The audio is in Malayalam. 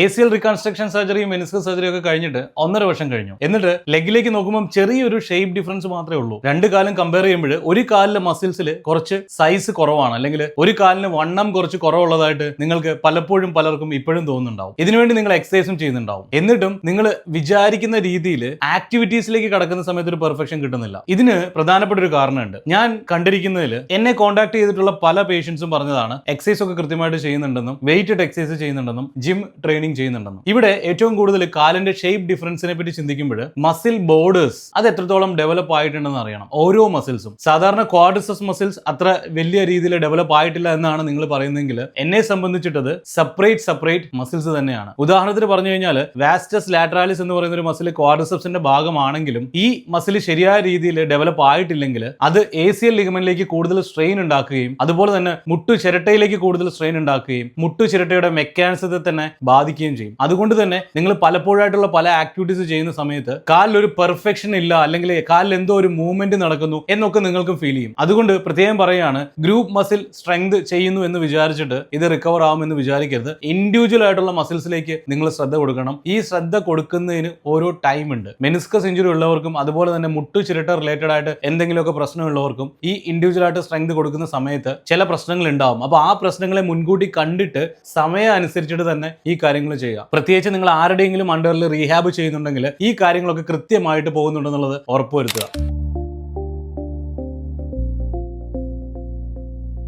എ സി എൽ റിക്കൺസ്ട്രക്ഷൻ സർജറിയും മെനിസ്കസ് സർജറിയും ഒക്കെ കഴിഞ്ഞിട്ട് ഒന്നര വർഷം കഴിഞ്ഞു. എന്നിട്ട് ലെഗിലേക്ക് നോക്കുമ്പോൾ ചെറിയൊരു ഷേപ്പ് ഡിഫറൻസ് മാത്രമേ ഉള്ളൂ. രണ്ട് കാലം കമ്പയർ ചെയ്യുമ്പോൾ ഒരു കാലിലെ മസിൽസിൽ കുറച്ച് സൈസ് കുറവാണ്. അല്ലെങ്കിൽ ഒരു കാലിന് വണ്ണം കുറച്ച് കുറവുള്ളതായിട്ട് നിങ്ങൾക്ക് പലപ്പോഴും പലർക്കും ഇപ്പോഴും തോന്നുന്നുണ്ടാവും. ഇതിനുവേണ്ടി നിങ്ങൾ എക്സസൈസും ചെയ്യുന്നുണ്ടാവും. എന്നിട്ടും നിങ്ങൾ വിചാരിക്കുന്ന രീതിയിൽ ആക്ടിവിറ്റീസിലേക്ക് കടക്കുന്ന സമയത്ത് ഒരു പെർഫെക്ഷൻ കിട്ടുന്നില്ല. ഇതിന് പ്രധാനപ്പെട്ട ഒരു കാരണമുണ്ട്. ഞാൻ കണ്ടിരിക്കുന്നതിൽ എന്നെ കോൺടാക്ട് ചെയ്തിട്ടുള്ള പല പേഷ്യൻസും പറഞ്ഞതാണ് എക്സസൈസ് ഒക്കെ കൃത്യമായിട്ട് ചെയ്യുന്നുണ്ടെന്നും വെയിറ്റഡ് എക്സസൈസ് ചെയ്യുന്നുണ്ടെന്നും ജിം ട്രെയിനിങ് ചെയ്യുന്നുണ്ടെന്ന്. ഇവിടെ ഏറ്റവും കൂടുതൽ കാലിന്റെ ഷേപ്പ് ഡിഫറൻസിനെ പറ്റി ചിന്തിക്കുമ്പോൾ മസിൽ ബോർഡേഴ്സ് അത് എത്രത്തോളം ഡെവലപ്പ് ആയിട്ടുണ്ടെന്ന് അറിയണം. ഓരോ മസിൽസും സാധാരണ ക്വാഡ്രിസസ് മസിൽസ് അത്ര വലിയ രീതിയിൽ ഡെവലപ്പ് ആയിട്ടില്ല എന്നാണ് നിങ്ങൾ പറയുന്നതെങ്കിൽ എന്നെ സംബന്ധിച്ചിട്ടത് സെപ്പറേറ്റ് സെപ്പറേറ്റ് മസിൽസ് തന്നെയാണ്. ഉദാഹരണത്തിന് പറഞ്ഞു കഴിഞ്ഞാൽ വാസ്റ്റസ് ലാറ്ററാലിസ് എന്ന് പറയുന്ന ഒരു മസിൽ ക്വാഡ്രിസപ്സിന്റെ ഭാഗമാണെങ്കിലും ഈ മസിൽ ശരിയായ രീതിയിൽ ഡെവലപ്പ് ആയിട്ടില്ലെങ്കിൽ അത് എ സി എൽ ലിഗമെന്റിലേക്ക് കൂടുതൽ സ്ട്രെയിൻ ഉണ്ടാക്കുകയും അതുപോലെ തന്നെ മുട്ടു ചിരട്ടയിലേക്ക് കൂടുതൽ സ്ട്രെയിൻ ഉണ്ടാക്കുകയും മുട്ടു ചിരട്ടയുടെ മെക്കാനിസത്തെ തന്നെ ബാധിക്കുകയും ചെയ്യും. അതുകൊണ്ട് തന്നെ നിങ്ങൾ പലപ്പോഴായിട്ടുള്ള പല ആക്ടിവിറ്റീസ് ചെയ്യുന്ന സമയത്ത് കാലിൽ ഒരു പെർഫെക്ഷൻ ഇല്ല അല്ലെങ്കിൽ കാലിൽ എന്തോ ഒരു മൂവ്മെന്റ് നടക്കുന്നു എന്നൊക്കെ നിങ്ങൾക്കും ഫീൽ ചെയ്യും. അതുകൊണ്ട് പ്രത്യേകം പറയുകയാണ് ഗ്രൂപ്പ് മസിൽ സ്ട്രെങ്ത് ചെയ്യുന്നു എന്ന് വിചാരിച്ചിട്ട് ഇത് റിക്കവർ ആവുമെന്ന് വിചാരിക്കരുത്. ഇൻഡിവിജ്വൽ ആയിട്ടുള്ള മസിൽസിലേക്ക് നിങ്ങൾ ശ്രദ്ധ കൊടുക്കണം. ഈ ശ്രദ്ധ കൊടുക്കുന്നതിന് ഓരോ ടൈം ഉണ്ട്. മെനിസ്ക ഇഞ്ചുറി ഉള്ളവർക്കും അതുപോലെ തന്നെ മുട്ടു ചിരട്ട റിലേറ്റഡ് ആയിട്ട് എന്തെങ്കിലുമൊക്കെ പ്രശ്നമുള്ളവർക്കും ഈ ഇൻഡിവിജ്വൽ ആയിട്ട് സ്ട്രെങ്ത് കൊടുക്കുന്ന സമയത്ത് ചില പ്രശ്നങ്ങൾ ഉണ്ടാവും. അപ്പോൾ ആ പ്രശ്നങ്ങളെ മുൻകൂട്ടി കണ്ടിട്ട് സമയം അനുസരിച്ചിട്ട് തന്നെ ഈ കാര്യങ്ങൾ ചെയ്യുക. പ്രത്യേകിച്ച് നിങ്ങൾ ആരുടെയെങ്കിലും അണ്ടറിൽ റീഹാബ് ചെയ്യുന്നുണ്ടെങ്കിൽ ഈ കാര്യങ്ങളൊക്കെ കൃത്യമായിട്ട് പോകുന്നുണ്ടെന്നുള്ളത് ഉറപ്പുവരുത്തുക.